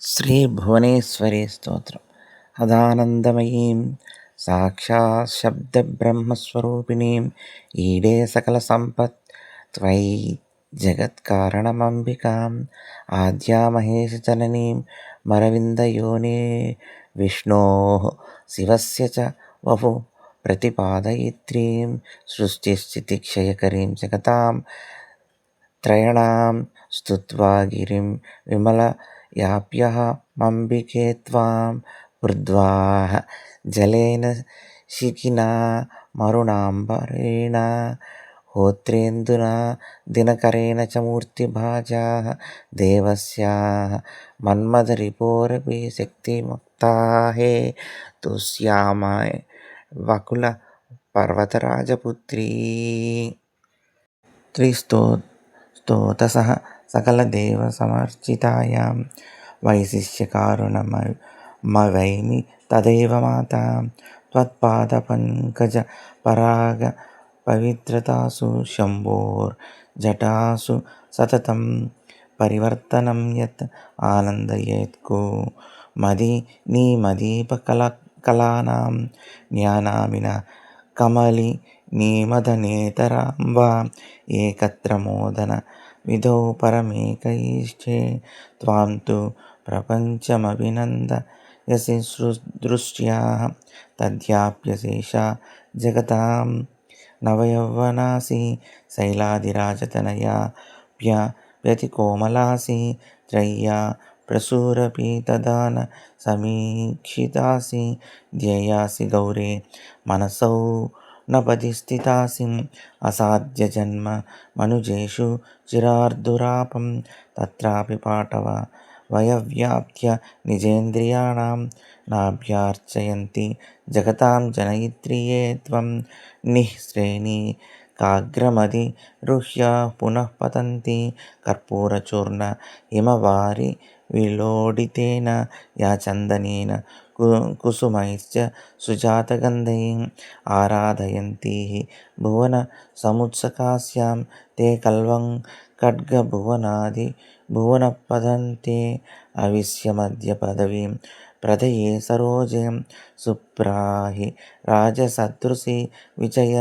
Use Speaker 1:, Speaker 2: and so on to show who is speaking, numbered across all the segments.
Speaker 1: శ్రీ భువనేశ్వరి స్తోత్రం అదానందమయీం సాక్షాత్ శబ్దబ్రహ్మస్వరూపిణీం ఈడే సకల సంపత్ త్వయి జగత్కారణమంబికాం ఆద్యామహేశజననీం మరవిందయోనే విష్ణో శివస్య చ వపు ప్రతిపాదయిత్రీం సృష్టిస్థితిక్షయకరీం జగతాం త్రయణాం స్తుత్వా గిరిం విమల యాప్యః మంబికే త్వాం ఊర్ధ్వాః జలేన శిఖిన మరుణాంబరేణ హోత్రేందున దినకరేణ చ మూర్తి భాజా దేవస్యా మన్మధ రిపోరపి శక్తి ముక్తాహే తుస్యామాయ వకుల పర్వతరాజపుత్రీ త్రిస్తో స్తోతస सकलदेवसमर्चितायां वैशिष्यकारुणमवैमि तदेव माता त्वत्पादपङ्कजपरागपवित्रतासु शम्भोर्जटासु सततं परिवर्तनं यत् आनन्दयेत्को मदिनीमदीपकलानां ज्ञानामिन कमलिनीमदनेतरां वा एकत्र मोदन विधौ परमेकैष्ठे त्वां तु प्रपञ्चमभिनन्दयसि दृष्ट्या तद्याप्यशेषा जगतां नवयौवनासि शैलादिराजतनयाप्यतिकोमलासि त्रय्या प्रसूरपि तदा न समीक्षितासि ध्येयासि गौरे मनसौ नपदि स्थितासि असाध्यजन्म मनुजेषु चिरार्दुरापं तत्रापि पाटव वयव्याप्त्य निजेन्द्रियाणां नाभ्यार्चयन्ति जगतां जनयित्रि ये त्वं निःश्रेणिकाग्रमधिरुह्य पुनः पतन्ति कर्पूरचूर्ण हिमवारि विलोडितेन या चन्दनेन कुसुमैश्च सुजातगन्धैः आराधयन्तीः भुवनसमुत्सकास्यां ते कल्वं खड्गभुवनादिभुवनपतन्ते अविश्यमद्यपदवीं प्रदये सरोजे सुप्राहि राजसदृशि विजय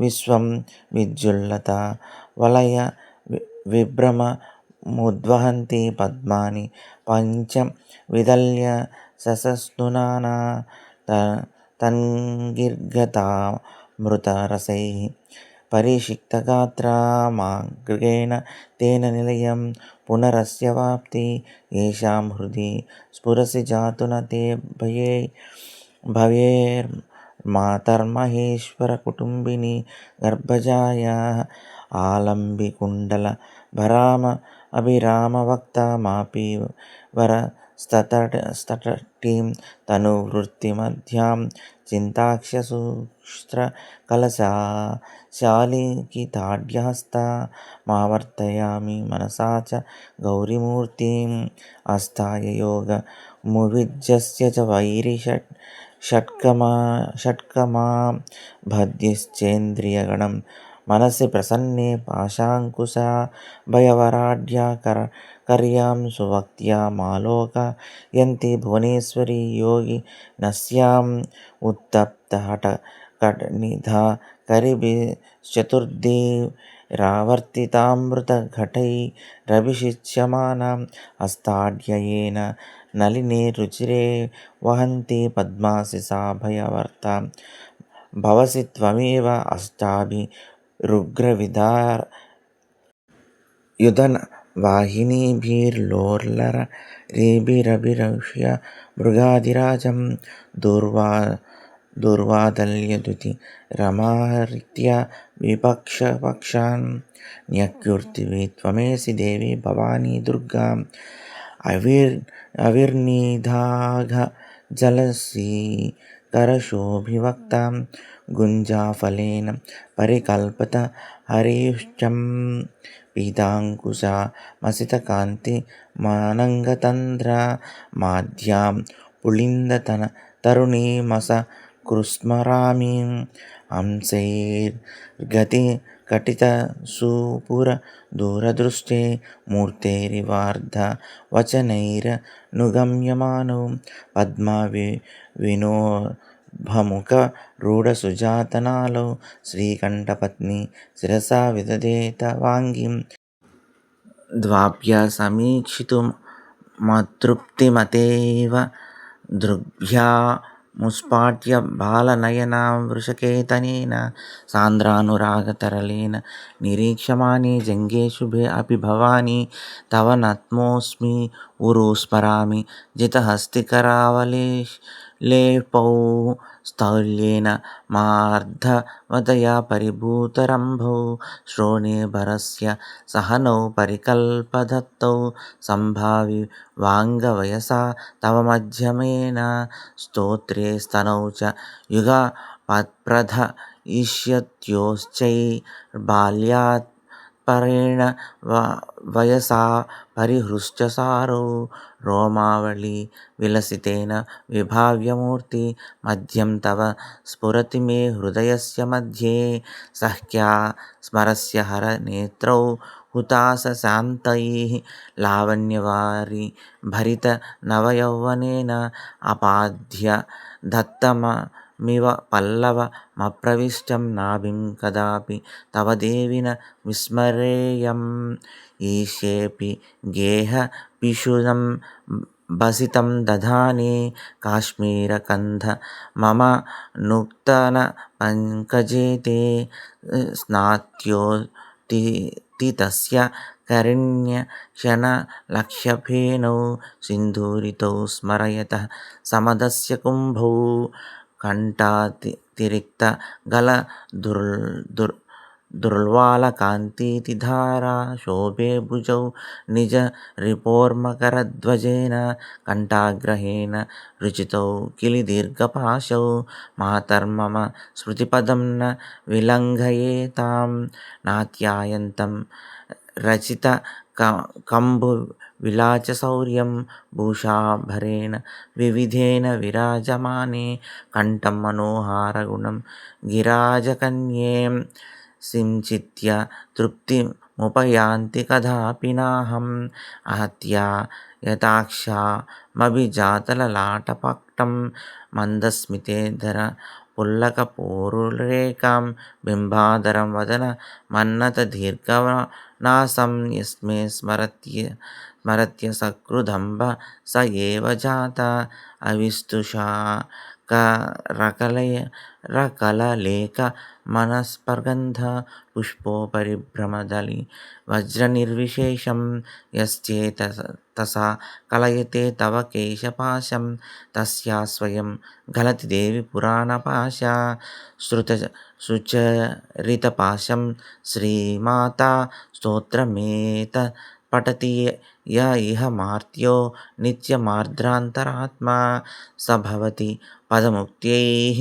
Speaker 1: विश्वं विज्वलता वलय विभ्रममुद्वहन्ति पद्मानि ససస్నునానా తన్గిర్గతా మృతరసై పరిషిక్తగాత్రమాగ్రేణ తేన నిలయం పునరస్య వాప్తి ఏషాం హృది స్ఫురసి జాతున తే భయే భవేర్మాతర్మహేశ్వరకుటుంబిని గర్భజాయా ఆలంబికుండల భరామ అభిరామవక్త మాపి వర स्ततट् स्तटटीं तनुवृत्तिमध्यां चिन्ताक्ष्यसूस्त्रकलशा मनसा च, गौरीमूर्तिम् आस्थाय योगमुविजस्य च वैरिषट् षट्कमा षट्कमा भद्यश्चेन्द्रियगणं मनसि प्रसन्ने, पाशाङ्कुशा भयवराढ्याकर कर्यां सुभक्त्या मालोक यन्ति भुवनेश्वरी योगी नस्याम् उत्तप्तहटकटनिधा करिभिश्चतुर्दी रावर्तितामृतघटैरभिषिच्यमानाम् हस्ताढ्ययेन नलिनी रुचिरे वहन्ति पद्मासि साभयवर्तां। भवसि त्वमेव अष्टाभिरुग्रविदार। युधन वाहिनीभिर्लोलरेभिरभिरुह्य दुर्वा दूर्वादल्यदुति रमारित्या विपक्षपक्षान् न्यक्युर्दिवि त्वमेषि देवि भवानी दुर्गा अविर् अविर्निधाघजलसी अविर्निधाघजलसीकरशोभिवक्तां गुञ्जाफलेन परिकल्पितहरियुष्टं पीताङ्कुशामसितकान्तिमनङ्गतन्द्रा माध्यां కృస్మరామిం అంశైర్గతి కటిత సూపుర దూరదృష్టే మూర్తేరివార్ధ వచనైర నుగమ్యమానో పద్మ వినో వినోభముఖ రూఢసుజాతనాలో శ్రీకంఠపత్ని శిరసా విదేత వాంగి ద్వాప్య సమీక్షితు మతృప్తిమతేవ దృగ్భ్యా दृग्भ्यामुत्पाट्य बालनयनां वृषकेतनेन सान्द्रानुरागतरलेन निरीक्ष्यमाणे जङ्गे शुभे अपि भवानि तव नतमोऽस्मि ऊरू स्मरामि जितहस्तिकरावलेपौ स्थौल्येन मार्दवतया परिभूतरम्भौ श्रोणीभरस्य सहनौ परिकल्पधत्तौ सम्भाविवाङ्गवयसा तव मध्यमेन स्तोत्रे स्तनौ च युगपत्प्रथयिष्यत्योश्चैर्बाल्यात्परेण वयसा परिहृष्टसारौ रोमावळी विलसितेन विभाव्यमूर्ति मध्यं तव स्फुरति मे हृदयस्य मध्ये सख्या स्मरस्य हरनेत्रौ हुताशशान्तैः लावण्यवारिभरितनवयौवनेन अपाद्य दत्तमिव पल्लवमप्रविष्टं नाभिं कदापि तव देवि न विस्मरेयम् ईशेऽपि गेहपिशुनं भसितं दधाने काश्मीरकन्ध मम नूतनपङ्कजे ते स्नात्योत्थितस्य करिण्यक्षणलक्ष्यफेनौ सिन्दूरितौ स्मरयतः समदस्य कुम्भौ कण्ठातिरिक्तगलदुर्वालकान्तिधारा शोभे भुजौ निजरिपोर्मकरध्वजेन कण्ठाग्रहेण ऋचितौ किलिदीर्घपाशौ मातर्मम स्मृतिपदं न विलङ्घयेतां नात्यायन्तं रचितकम्बुविलासशौर्यं भूषाभरेण विविधेन विराजमाने कण्ठं मनोहारगुणं गिराजकन्ये संचित्य तृप्तिमुपयान्ति कदापि नाहम् आहत्या यताक्षामभिजातललाटपटं मन्दस्मितैर्धरपुलकपोरुरेखां बिम्बाधरं वदनमन्नतदीर्घनासं यस्मै మరత్య సకృదంబ స ఏవ జాత అవిస్తుషా క రకలయ రకలలేక మనస్పర్గంధ పుష్పోపరిభ్రమదలి వజ్ర నిర్విశేషం యశ్చేత తస కలయతే తవ కేశపాశం తస్యా స్వయం గలతి దేవి పురాణ పాశ శ్రుత సుచరిత పాశం శ్రీమాత స్తోత్రమేత పఠతి य इह मर्त्यो नित्यमार्द्रान्तरात्मा स भवति पदमुक्त्यैः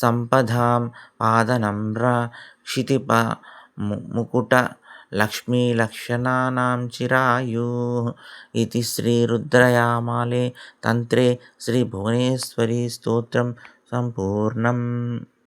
Speaker 1: सम्पदां पादनम्रक्षितिमुकुटलक्ष्मीलक्षणानां चिरायुः इति श्रीरुद्रयामाले तन्त्रे श्रीभुवनेश्वरी स्तोत्रं सम्पूर्णम्